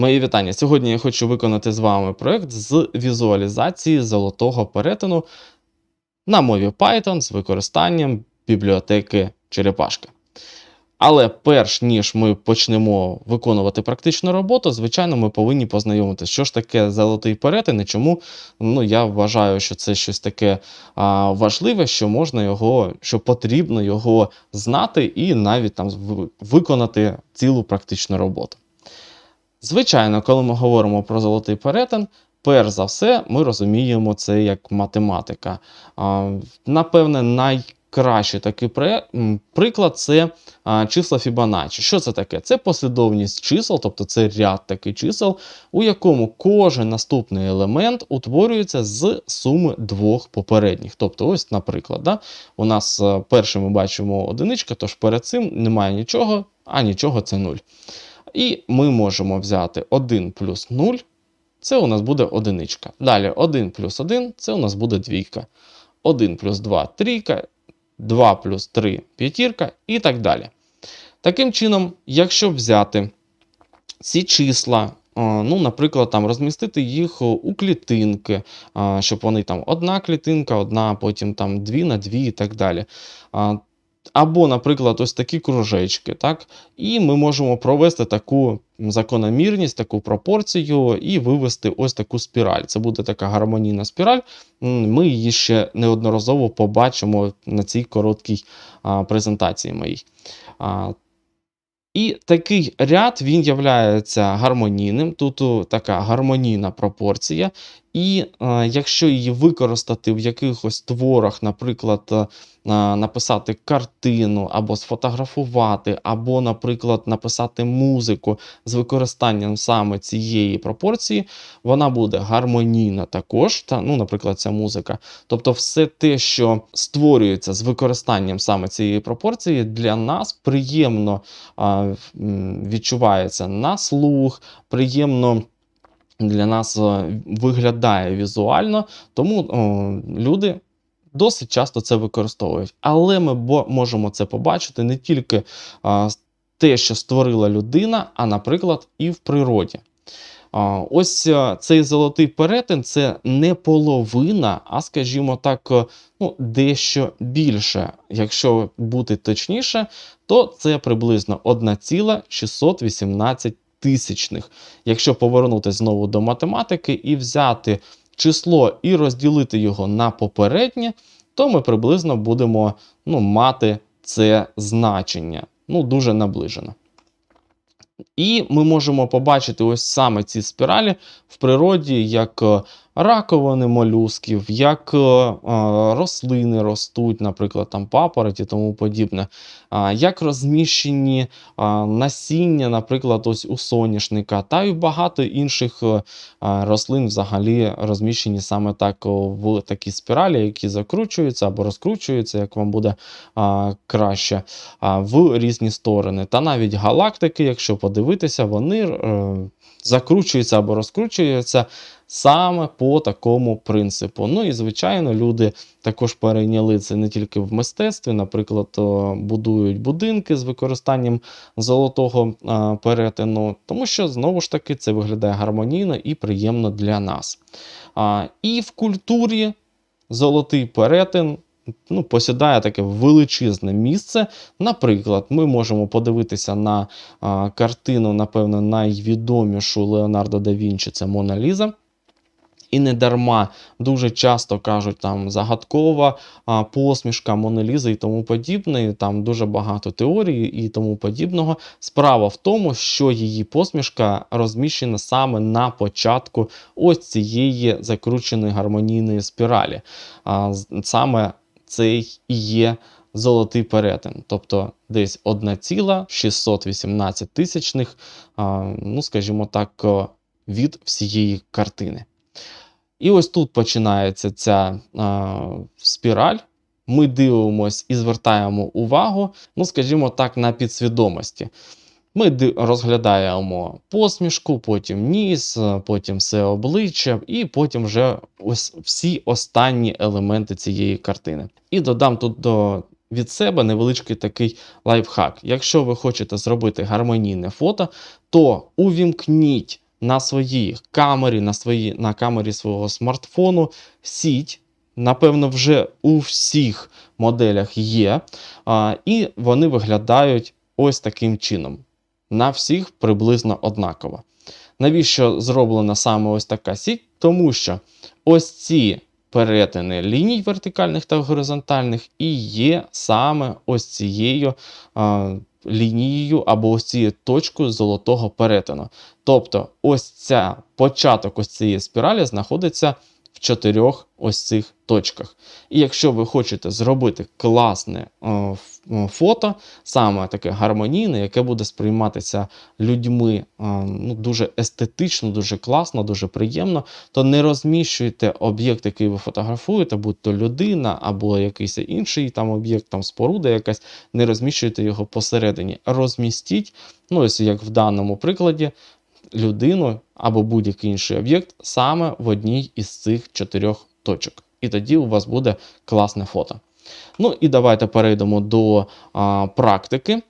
Мої вітання. Сьогодні я хочу виконати з вами проект з візуалізації золотого перетину на мові Python з використанням бібліотеки Черепашка. Але перш ніж ми почнемо виконувати практичну роботу, звичайно, ми повинні познайомитися, що ж таке золотий перетин і чому ну, я вважаю, що це щось таке а, важливе, що можна його, що потрібно його знати і навіть там виконати цілу практичну роботу. Звичайно, коли ми говоримо про золотий перетин, перш за все, ми розуміємо це як математика. Напевне, найкращий такий приклад це числа Фібоначчі. Що це таке? Це послідовність чисел, тобто це ряд таких чисел, у якому кожен наступний елемент утворюється з суми двох попередніх. Тобто, ось, наприклад, да, у нас е, першим ми бачимо одиничка, тож перед цим немає нічого, а нічого це 0. І ми можемо взяти 1 плюс 0, це у нас буде одиничка. Далі 1 плюс 1 це у нас буде двійка. 1 плюс 2 трійка, 2 плюс 3 п'ятірка і так далі. Таким чином, якщо взяти ці числа, ну, наприклад, там розмістити їх у клітинки, щоб вони там одна клітинка, одна, потім там дві на дві і так далі. Або, наприклад, ось такі кружечки, так? І ми можемо провести таку закономірність, таку пропорцію і вивести ось таку спіраль. Це буде така гармонійна спіраль. Ми її ще неодноразово побачимо на цій короткій а, презентації моїй. А, і такий ряд він являється гармонійним. Тут така гармонійна пропорція. І е, якщо її використати в якихось творах, наприклад, е, е, написати картину, або сфотографувати, або, наприклад, написати музику з використанням саме цієї пропорції, вона буде гармонійна також. Та, ну, наприклад, ця музика. Тобто, все те, що створюється з використанням саме цієї пропорції, для нас приємно а, відчувається на слух, приємно. Для нас е, виглядає візуально, тому о, люди досить часто це використовують. Але ми можемо це побачити не тільки а, те, що створила людина, а, наприклад, і в природі. А, Ось е, цей золотий перетин це не половина, а скажімо так, е, ну, дещо більше. Якщо бути точніше, то це приблизно 1,618 тисячних. Якщо повернути знову до математики і взяти число і розділити його на попереднє, то ми приблизно будемо ну, мати це значення. Ну, дуже наближено. І ми можемо побачити ось саме ці спіралі в природі, як е, раковини молюсків, як е, е, рослини ростуть, наприклад, там папороті і тому подібне, як розміщені насіння, наприклад, ось у соняшника, та й багато інших е, рослин взагалі розміщені саме так в такі спіралі, які закручуються або розкручуються, як вам буде краще, в різні сторони. Та навіть галактики, якщо подивитися, вони е, закручуються або розкручуються саме по такому принципу. Ну і звичайно, люди також перейняли це не тільки в мистецтві, наприклад, будують будинки з використанням золотого перетину, тому що знову ж таки це виглядає гармонійно і приємно для нас. І в культурі золотий перетин. Ну, посідає таке величезне місце. Наприклад, ми можемо подивитися на а, картину, напевно, найвідомішу Леонардо да Вінчі це Мона Ліза. І не дарма дуже часто кажуть там загадкова посмішка Монелізи і тому подібне. Там дуже багато теорій і тому подібного. Справа в тому, що її посмішка розміщена саме на початку ось цієї закрученої гармонійної спіралі. Саме цей і є золотий перетин, тобто десь 1,618 тисячних, ну скажімо так, від всієї картини. І ось тут починається ця а, спіраль. Ми дивимось і звертаємо увагу, ну, скажімо так, на підсвідомості. Ми розглядаємо посмішку, потім ніс, потім все обличчя, і потім вже ось всі останні елементи цієї картини. І додам тут до, від себе невеличкий такий лайфхак. Якщо ви хочете зробити гармонійне фото, то увімкніть на своїй камері, на, свої, на камері свого смартфону сіть. Напевно, вже у всіх моделях є, а, і вони виглядають ось таким чином. На всіх приблизно однаково. Навіщо зроблена саме ось така сіть? Тому що ось ці перетини ліній вертикальних та горизонтальних і є саме ось цією а, лінією або ось цією точкою золотого перетину. Тобто, ось ця початок ось цієї спіралі знаходиться в чотирьох ось цих точках. І якщо ви хочете зробити класне е, е, фото, саме таке гармонійне, яке буде сприйматися людьми е, ну, дуже естетично, дуже класно, дуже приємно, то не розміщуйте об'єкт, який ви фотографуєте, будь то людина або якийсь інший там об'єкт, там споруда якась, не розміщуйте його посередині. Розмістіть, ну ось як в даному прикладі, людину або будь-який інший об'єкт саме в одній із цих чотирьох точок. І тоді у вас буде класне фото. Ну і давайте перейдемо до а, практики.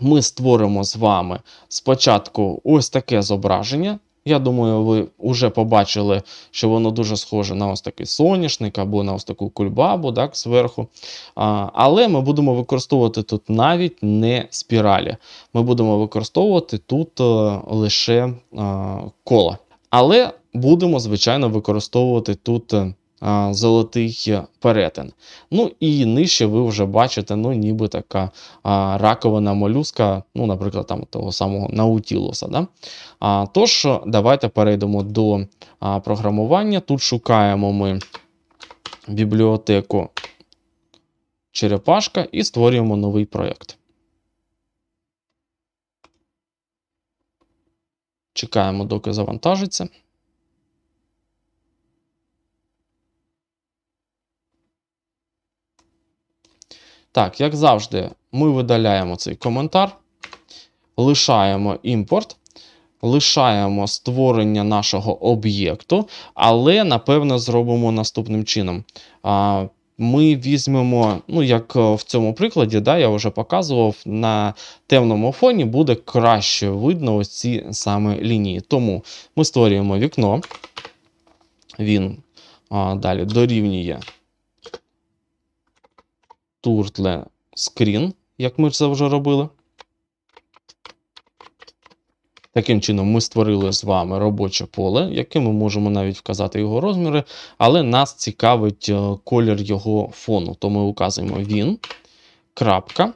Ми створимо з вами спочатку ось таке зображення. Я думаю, ви вже побачили, що воно дуже схоже на ось такий соняшник або на ось таку кульбабу так, зверху. А, але ми будемо використовувати тут навіть не спіралі. Ми будемо використовувати тут а, лише а, кола. Але будемо, звичайно, використовувати тут е, а, золотий перетин. Ну і нижче ви вже бачите, ну, ніби така а, раковина молюска, ну, наприклад, там того самого наутілуса. Да? А, тож, давайте перейдемо до а, програмування. Тут шукаємо ми бібліотеку Черепашка і створюємо новий проєкт. Чекаємо, доки завантажиться. Так, як завжди, ми видаляємо цей коментар, лишаємо імпорт, лишаємо створення нашого об'єкту, але напевно зробимо наступним чином. Ми візьмемо, ну як е, в цьому прикладі, да, я вже показував, на темному фоні буде краще видно ось ці саме лінії. Тому ми створюємо вікно. Він далі дорівнює Turtle Screen, як ми це вже робили. Таким чином, ми створили з вами робоче поле, яке ми можемо навіть вказати його розміри, але нас цікавить е, колір його фону. То ми указуємо він, крапка,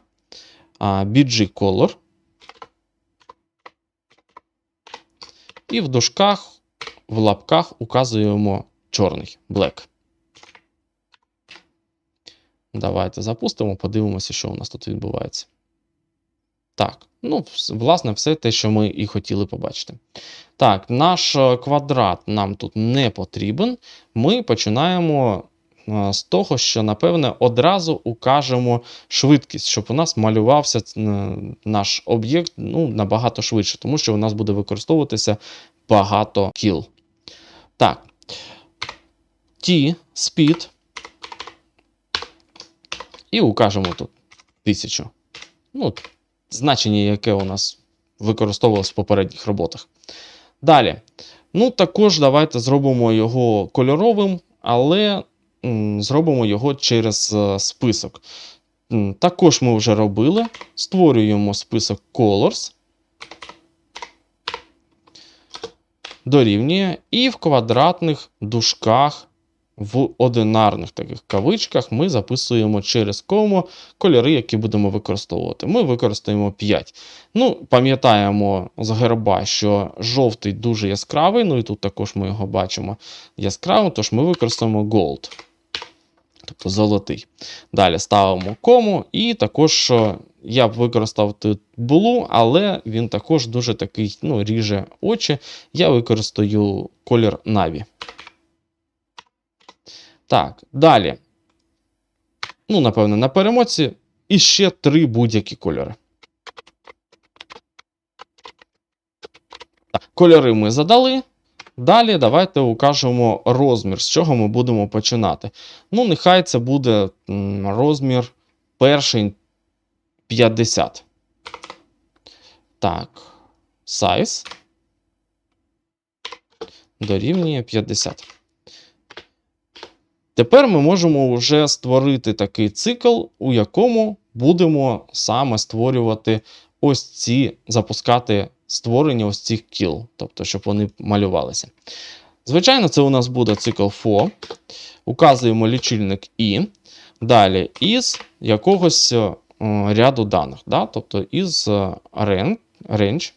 BG Color. І в дужках, в лапках указуємо чорний black. Давайте запустимо, подивимося, що у нас тут відбувається. Так, ну, власне, все те, що ми і хотіли побачити. Так, наш е, квадрат нам тут не потрібен. Ми починаємо е, з того, що, напевне, одразу укажемо швидкість, щоб у нас малювався е, наш об'єкт ну, набагато швидше, тому що у нас буде використовуватися багато кіл. Так. T, speed. І укажемо тут 1000. Ну, значення, яке у нас використовувалось в попередніх роботах. Далі. Ну, також давайте зробимо його кольоровим, але зробимо його через е, список. Також ми вже робили. Створюємо список Colors. Дорівнює. І в квадратних дужках в одинарних таких кавичках ми записуємо через кому кольори, які будемо використовувати. Ми використаємо 5. Ну, пам'ятаємо з герба, що жовтий дуже яскравий, ну і тут також ми його бачимо яскравим, тож ми використаємо gold. Тобто золотий. Далі ставимо кому, і також е, я б використав тут blue, але він також дуже такий ну, ріже очі. Я використаю колір Navy. Так, далі. Ну, напевно, на перемоці і ще три будь-які кольори. Так, кольори ми задали. Далі давайте укажемо розмір, з чого ми будемо починати. Ну, нехай це буде розмір перший 50. Так, size. дорівнює 50. Тепер ми можемо вже створити такий цикл, у якому будемо саме створювати ось ці, запускати створення ось цих кіл, тобто, щоб вони малювалися. Звичайно, це у нас буде цикл for. Указуємо лічильник і. Далі із якогось е, ряду даних, да? тобто із е, range,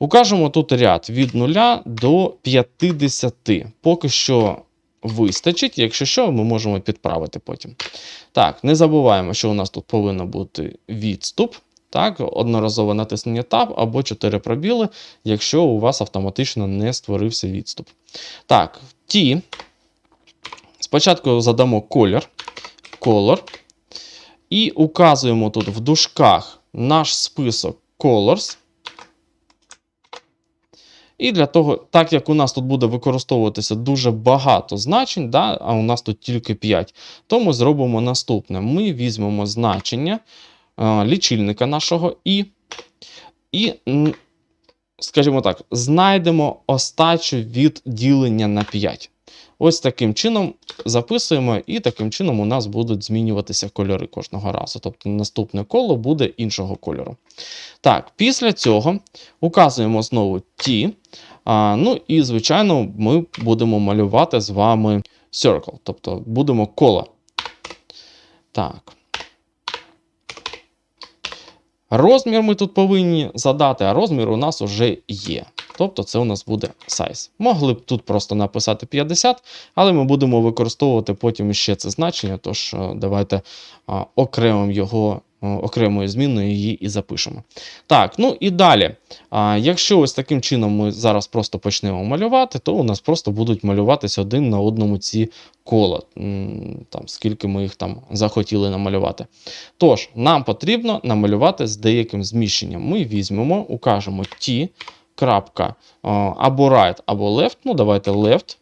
Укажемо тут ряд від 0 до 50. Поки що вистачить, якщо що, ми можемо підправити потім. Так, не забуваємо, що у нас тут повинен бути відступ. Так, одноразове натиснення Tab або 4 пробіли, якщо у вас автоматично не створився відступ. Так, T. Спочатку задамо колір. Color. І указуємо тут в дужках наш список colors. І для того, так як у нас тут буде використовуватися дуже багато значень, да, а у нас тут тільки 5, то ми зробимо наступне: ми візьмемо значення е, лічильника нашого і, і, скажімо так, знайдемо остачу від ділення на 5. Ось таким чином записуємо, і таким чином у нас будуть змінюватися кольори кожного разу. Тобто наступне коло буде іншого кольору. Так, після цього указуємо знову. А, Ну і, звичайно, ми будемо малювати з вами circle, тобто будемо коло. Так. Розмір ми тут повинні задати, а розмір у нас вже є. Тобто це у нас буде size. Могли б тут просто написати 50, але ми будемо використовувати потім ще це значення, тож е, давайте окремим його окремою зміною її і запишемо. Так, ну і далі. А, Якщо ось таким чином ми зараз просто почнемо малювати, то у нас просто будуть малюватися один на одному ці кола, там, скільки ми їх там захотіли намалювати. Тож, нам потрібно намалювати з деяким зміщенням. Ми візьмемо, укажемо T, крапка, або right, або left. Ну, давайте left.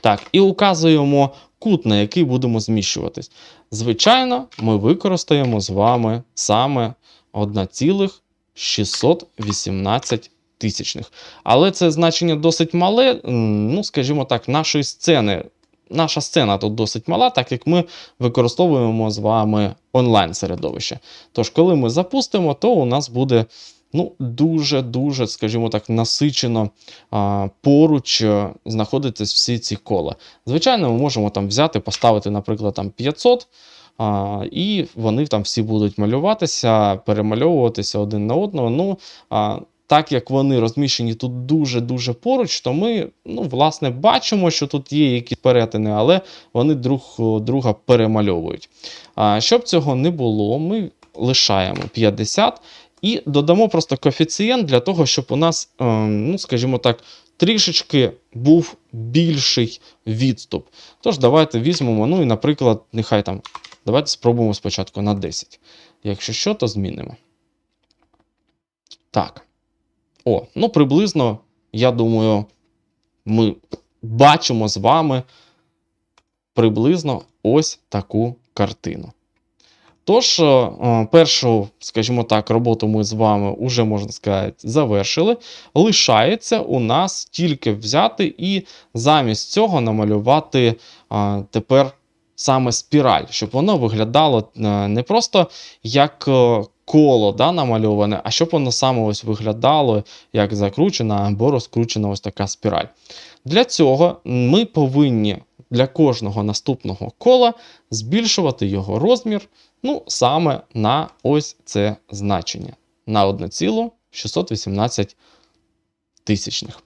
Так, і указуємо кут, на який будемо зміщуватись. Звичайно, ми використаємо з вами саме 1,618 тисячних. Але це значення досить мале, ну, скажімо так, нашої сцени. Наша сцена тут досить мала, так як ми використовуємо з вами онлайн-середовище. Тож, коли ми запустимо, то у нас буде ну, дуже-дуже, скажімо так, насичено а, поруч е, знаходитись всі ці кола. Звичайно, ми можемо там взяти, поставити, наприклад, там 500. А, І вони там всі будуть малюватися, перемальовуватися один на одного. Ну, а, Так як вони розміщені тут дуже-дуже поруч, то ми ну, власне, бачимо, що тут є якісь перетини, але вони друг друга перемальовують. А, Щоб цього не було, ми лишаємо 50 і додамо просто коефіцієнт для того, щоб у нас, е, ну, скажімо так, трішечки був більший відступ. Тож, давайте візьмемо, ну і, наприклад, нехай там. Давайте спробуємо спочатку на 10. Якщо що, то змінимо. Так. О, ну приблизно, я думаю, ми бачимо з вами приблизно ось таку картину. Тож, е, е, першу, скажімо так, роботу ми з вами вже, можна сказати, завершили. Лишається у нас тільки взяти і замість цього намалювати е, тепер саме спіраль, щоб воно виглядало не просто як коло да, намальоване, а щоб воно саме ось виглядало як закручена або розкручена ось така спіраль. Для цього ми повинні для кожного наступного кола збільшувати його розмір ну, саме на ось це значення на 1,618 тисячних.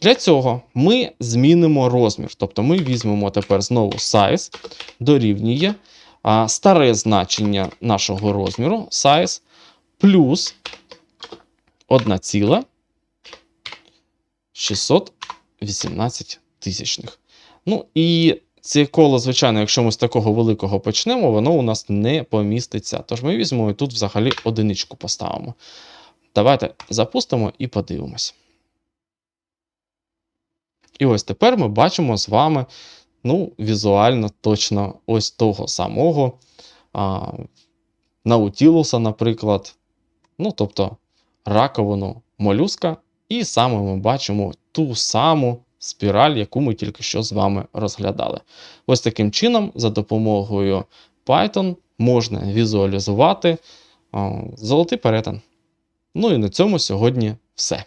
Для цього ми змінимо розмір. Тобто ми візьмемо тепер знову size, дорівнює а, старе значення нашого розміру size плюс 1,618 тисячних. Ну і це коло, звичайно, якщо ми з такого великого почнемо, воно у нас не поміститься. Тож ми візьмемо і тут взагалі одиничку поставимо. Давайте запустимо і подивимось. І ось тепер ми бачимо з вами ну, візуально точно ось того самого а, Наутілуса, наприклад. Ну, тобто, раковину молюска, і саме ми бачимо ту саму спіраль, яку ми тільки що з вами розглядали. Ось таким чином, за допомогою Python можна візуалізувати золотий перетин. Ну і на цьому сьогодні все.